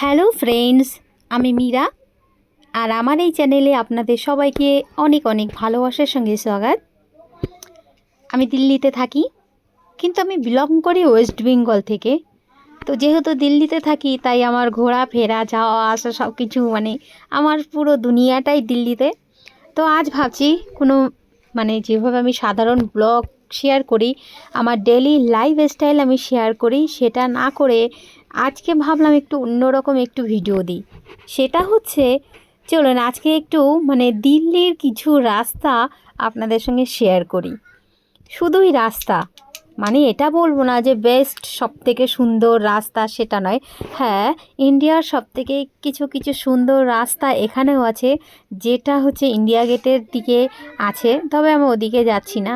Hello friends, আমি মীরা। আর আমার এই চ্যানেলে আপনাদের সবাইকে অনেক অনেক ভালোবাসার সঙ্গে স্বাগত। আমি দিল্লিতে থাকি, কিন্তু আমি বিলং করি ওয়েস্ট বেঙ্গল থেকে। তো যেহেতু দিল্লিতে থাকি, তাই আমার ঘোরা ফেরা যাওয়া, আসা সব কিছু মানে আমার পুরো দুনিয়াটাই দিল্লিতে। তো আজ ভাবছি কোনো মানে যেভাবে আমি সাধারণ ব্লগ শেয়ার করি, আমার ডেলি লাইফ স্টাইল আমি শেয়ার করি, সেটা না করে আজকে ভাবলাম একটু অন্যরকম একটু ভিডিও দিই। সেটা হচ্ছে, চলুন আজকে একটু মানে দিল্লির কিছু রাস্তা আপনাদের সঙ্গে শেয়ার করি। শুধুই রাস্তা মানে এটা বলব না যে বেস্ট সব থেকে সুন্দর রাস্তা সেটা নয়। হ্যাঁ ইন্ডিয়ার সব থেকে কিছু কিছু সুন্দর রাস্তা এখানেও আছে, যেটা হচ্ছে ইন্ডিয়া গেটের দিকে আছে, তবে আমি ওদিকে যাচ্ছি না।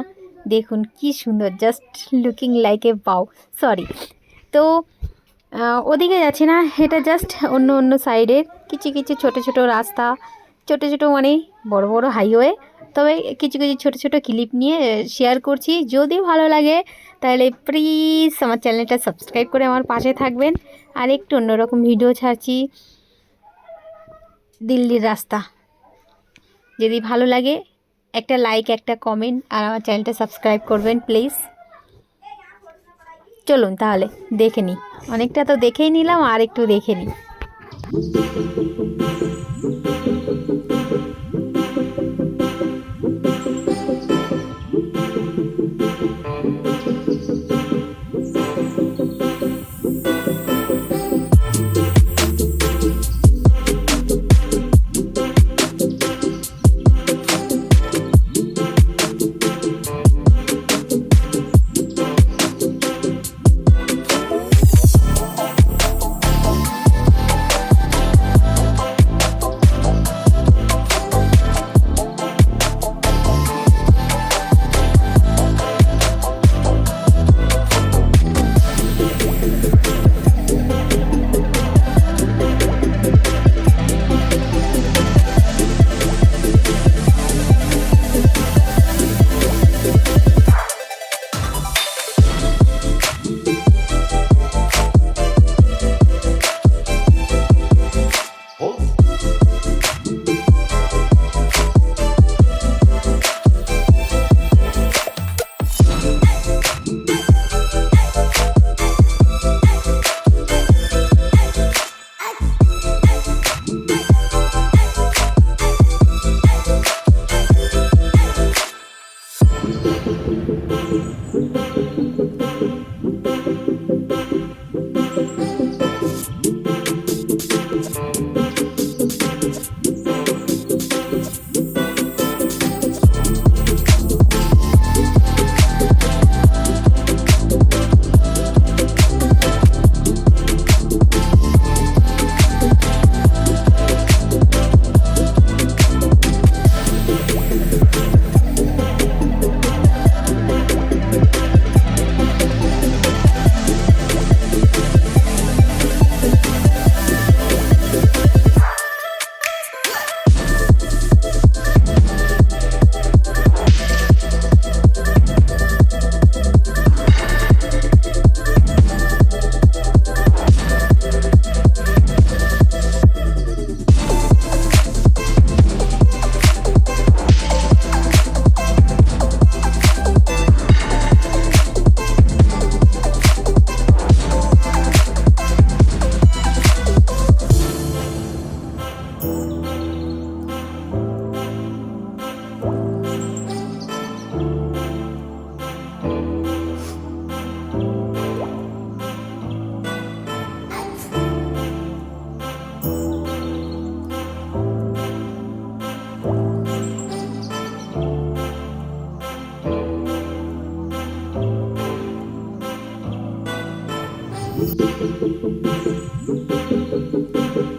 দেখুন কি সুন্দর জাস্ট লুকিং লাইক এ বাউ সরি তো ওদিকে যাচ্ছি না, এটা জাস্ট অন্য অন্য সাইডের কিছু কিছু ছোট ছোট রাস্তা, ছোট ছোট মানে বড় বড় হাইওয়ে তবে কিছু কিছু ছোট ছোট ক্লিপ নিয়ে শেয়ার করছি। যদি ভালো লাগে, তাহলে প্লিজ আমার চ্যানেলটা সাবস্ক্রাইব করে আমার পাশে থাকবেন। আর একটু অন্যরকম ভিডিও ছাড়ছি, দিল্লির রাস্তা। যদি ভালো লাগে, একটা লাইক একটা কমেন্ট আর আমার চ্যানেলটা সাবস্ক্রাইব করবেন প্লিজ চলুন তাহলে দেখে নিই অনেকটা তো দেখেই নিলাম আর একটু দেখে নিই Thank you.